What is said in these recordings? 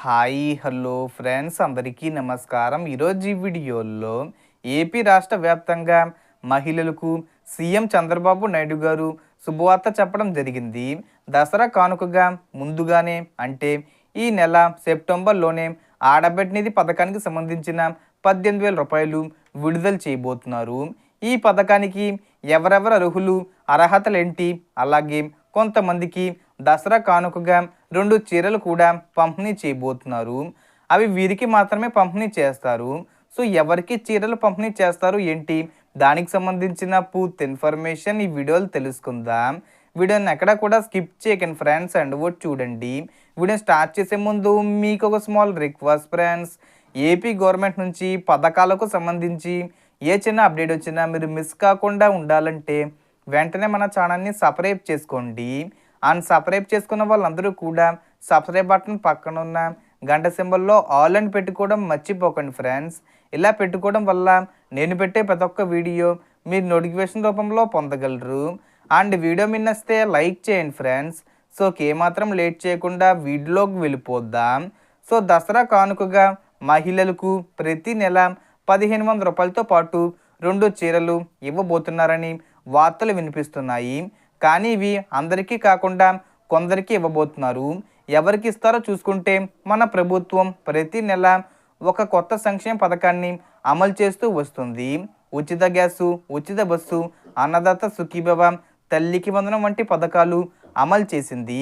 Hi hello friends అందరికీ నమస్కారం. ఈరోజు ఈ వీడియోలో ఏపీ రాష్ట్ర వ్యాప్తంగా మహిళలకు సీఎం చంద్రబాబు నాయుడు గారు శుభవార్త చెప్పడం జరిగింది. దసరా కానుకగా ముందుగానే అంటే ఈ నెల సెప్టెంబర్లోనే ఆడబిడ్డ నిధి పథకానికి సంబంధించిన పద్దెనిమిది వేల రూపాయలు విడుదల చేయబోతున్నారు. ఈ పథకానికి ఎవరెవరు అర్హులు అర్హతలేంటి అలాగే కొంతమందికి దసరా కానుకగా రెండు చీరలు కూడా పంపిణీ చేయబోతున్నారు. అవి వీరికి మాత్రమే పంపిణీ చేస్తారు. సో ఎవరికి చీరలు పంపిణీ చేస్తారు ఏంటి? దానికి సంబంధించిన పూర్తి ఇన్ఫర్మేషన్ ఈ వీడియోలు తెలుసుకుందాం. వీడియోని ఎక్కడ కూడా స్కిప్ చేయకండి ఫ్రెండ్స్ అండ్ ఓట్ చూడండి. వీడియో స్టార్ట్ చేసే ముందు మీకు ఒక small request friends. AP government నుంచి పథకాలకు సంబంధించి ఏ చిన్న అప్డేట్ వచ్చినా మీరు మిస్ కాకుండా ఉండాలంటే వెంటనే మన ఛానల్ని సబ్స్క్రైబ్ చేసుకోండి. అండ్ సబ్స్క్రైబ్ చేసుకున్న వాళ్ళందరూ కూడా సబ్స్క్రైబ్ బటన్ పక్కన ఉన్న గంట సింబల్లో ఆల్ అని పెట్టుకోవడం మర్చిపోకండి ఫ్రెండ్స్. ఇలా పెట్టుకోవడం వల్ల నేను పెట్టే ప్రతి ఒక్క వీడియో మీరు నోటిఫికేషన్ రూపంలో పొందగలరు. అండ్ వీడియో మిన్నస్తే లైక్ చేయండి ఫ్రెండ్స్. సో ఏమాత్రం లేట్ చేయకుండా వీడియోలోకి వెళ్ళిపోద్దాం సో దసరా కానుకగా మహిళలకు ప్రతి నెల పదిహేను వందల రూపాయలతో పాటు రెండు చీరలు ఇవ్వబోతున్నారని వార్తలు వినిపిస్తున్నాయి. కానీ ఇవి అందరికీ కాకుండా కొందరికి ఇవ్వబోతున్నారు. ఎవరికి ఇస్తారో చూసుకుంటే మన ప్రభుత్వం ప్రతి నెల ఒక కొత్త సంక్షేమ పథకాన్ని అమలు చేస్తూ వస్తుంది. ఉచిత గ్యాసు ఉచిత బస్సు అన్నదాత సుఖీభవ తల్లికి వందనం వంటి పథకాలు అమలు చేసింది.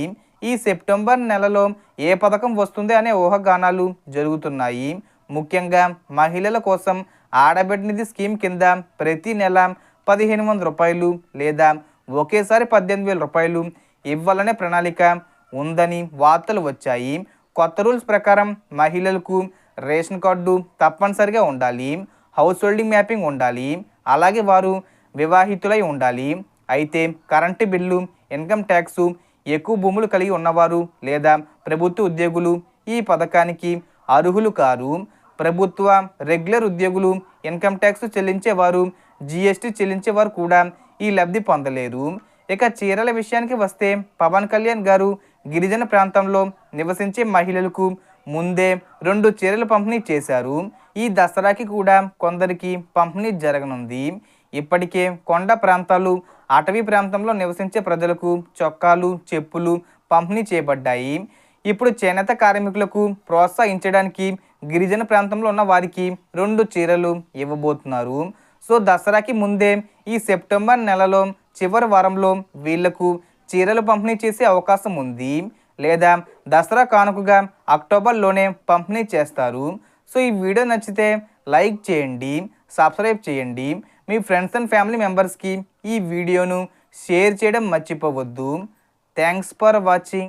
ఈ సెప్టెంబర్ నెలలో ఏ పథకం వస్తుంది అనే ఊహాగానాలు జరుగుతున్నాయి. ముఖ్యంగా మహిళల కోసం ఆడబిడ్డ నిధి స్కీమ్ కింద ప్రతి నెల పదిహేను వందల రూపాయలు లేదా ఒకేసారి పద్దెనిమిది వేల రూపాయలు ఇవ్వాలనే ప్రణాళిక ఉందని వార్తలు వచ్చాయి. కొత్త రూల్స్ ప్రకారం మహిళలకు రేషన్ కార్డు తప్పనిసరిగా ఉండాలి. హౌస్ హోల్డింగ్ మ్యాపింగ్ ఉండాలి. అలాగే వారు వివాహితులై ఉండాలి. అయితే కరెంటు బిల్లు ఇన్కమ్ ట్యాక్సు ఎక్కువ భూములు కలిగి ఉన్నవారు లేదా ప్రభుత్వ ఉద్యోగులు ఈ పథకానికి అర్హులు కారు. ప్రభుత్వ రెగ్యులర్ ఉద్యోగులు ఇన్కమ్ ట్యాక్స్ చెల్లించేవారు జిఎస్టీ చెల్లించేవారు కూడా ఈ లబ్ధి పొందలేరు ఇక చీరల విషయానికి వస్తే పవన్ కళ్యాణ్ గారు గిరిజన ప్రాంతంలో నివసించే మహిళలకు ముందే రెండు చీరలు పంపిణీ చేశారు. ఈ దసరాకి కూడా కొందరికి పంపిణీ జరగనుంది. ఇప్పటికే కొండ ప్రాంతాలు అటవీ ప్రాంతంలో నివసించే ప్రజలకు చొక్కాలు చెప్పులు పంపిణీ చేయబడ్డాయి. ఇప్పుడు చేనేత కార్మికులకు ప్రోత్సహించడానికి గిరిజన ప్రాంతంలో ఉన్న వారికి రెండు చీరలు ఇవ్వబోతున్నారు. సో దసరాకి ముందే ఈ సెప్టెంబర్ నెలలో చివరి వారంలో వీళ్ళకు చీరలు పంపిణీ చేసే అవకాశం ఉంది. లేదా దసరా కానుకగా అక్టోబర్లోనే పంపిణీ చేస్తారు. సో ఈ వీడియో నచ్చితే లైక్ చేయండి సబ్స్క్రైబ్ చేయండి. మీ ఫ్రెండ్స్ అండ్ ఫ్యామిలీ మెంబర్స్కి ఈ వీడియోను షేర్ చేయడం మర్చిపోవద్దు. Thanks for watching.